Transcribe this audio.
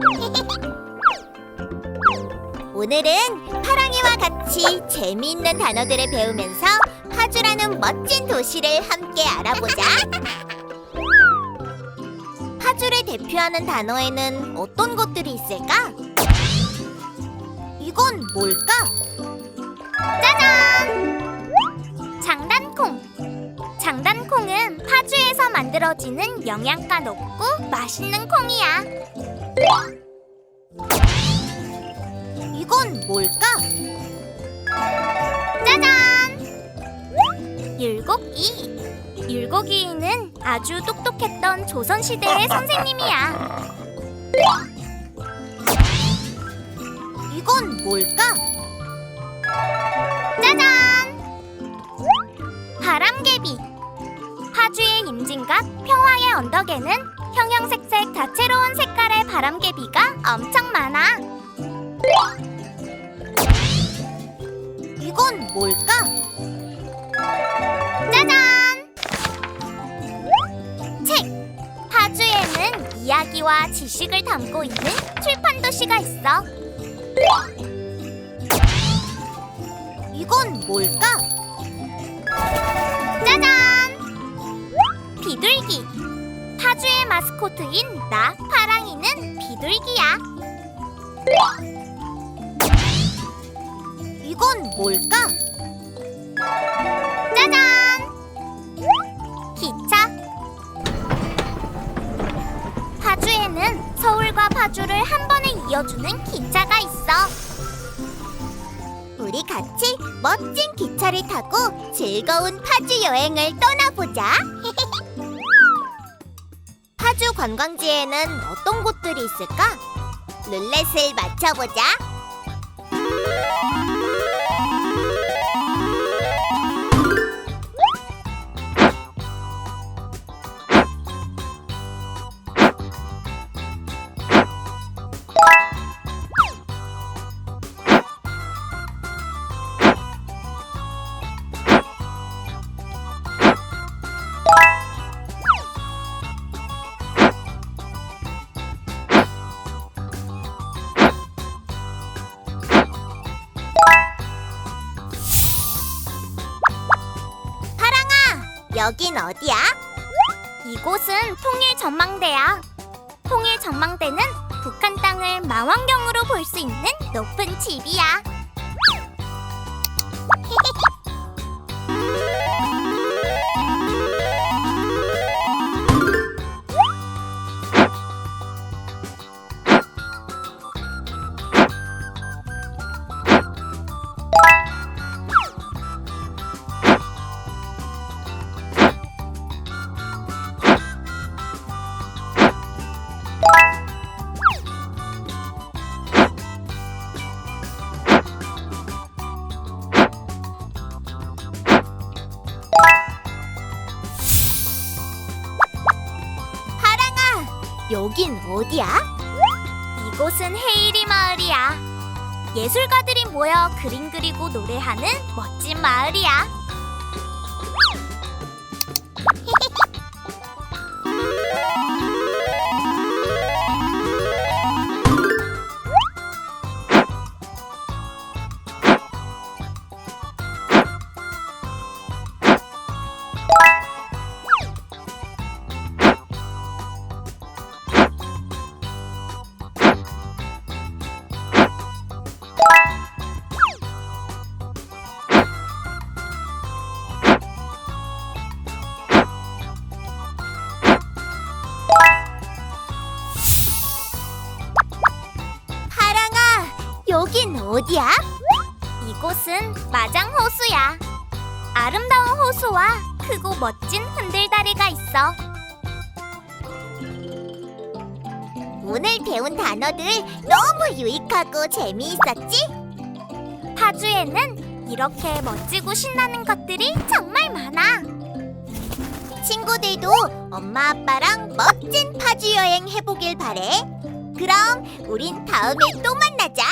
오늘은 파랑이와 같이 재미있는 단어들을 배우면서 파주라는 멋진 도시를 함께 알아보자. 파주를 대표하는 단어에는 어떤 것들이 있을까? 이건 뭘까? 짜잔! 장단콩. 장단콩은 파주에서 만들어지는 영양가 높고 맛있는 콩이야. 이건 뭘까? 짜잔! 율곡이. 율곡이는 아주 똑똑했던 조선시대의 선생님이야. 이건 뭘까? 짜잔! 바람개비. 파주의 임진각 평화의 언덕에는 형형색색 다채로운 색깔의 바람개비가 엄청 많아. 이건 뭘까? 짜잔! 책! 파주에는 이야기와 지식을 담고 있는 출판 도시가 있어. 이건 뭘까? 짜잔! 비둘기! 파주의 마스코트인 나 파랑이는 비둘기야. 이건 뭘까? 짜잔! 기차. 파주에는 서울과 파주를 한 번에 이어주는 기차가 있어. 우리 같이 멋진 기차를 타고 즐거운 파주 여행을 떠나보자. 파주 관광지에는 어떤 곳들이 있을까? 룰렛을 맞춰보자. 여긴 어디야? 이곳은 통일 전망대야. 통일 전망대는 북한 땅을 망원경으로 볼 수 있는 높은 집이야. 여긴 어디야? 이곳은 헤이리 마을이야. 예술가들이 모여 그림 그리고 노래하는 멋진 마을이야. 어디야? 이곳은 마장호수야. 아름다운 호수와 크고 멋진 흔들다리가 있어. 오늘 배운 단어들 너무 유익하고 재미있었지? 파주에는 이렇게 멋지고 신나는 것들이 정말 많아. 친구들도 엄마 아빠랑 멋진 파주 여행 해보길 바래. 그럼 우린 다음에 또 만나자.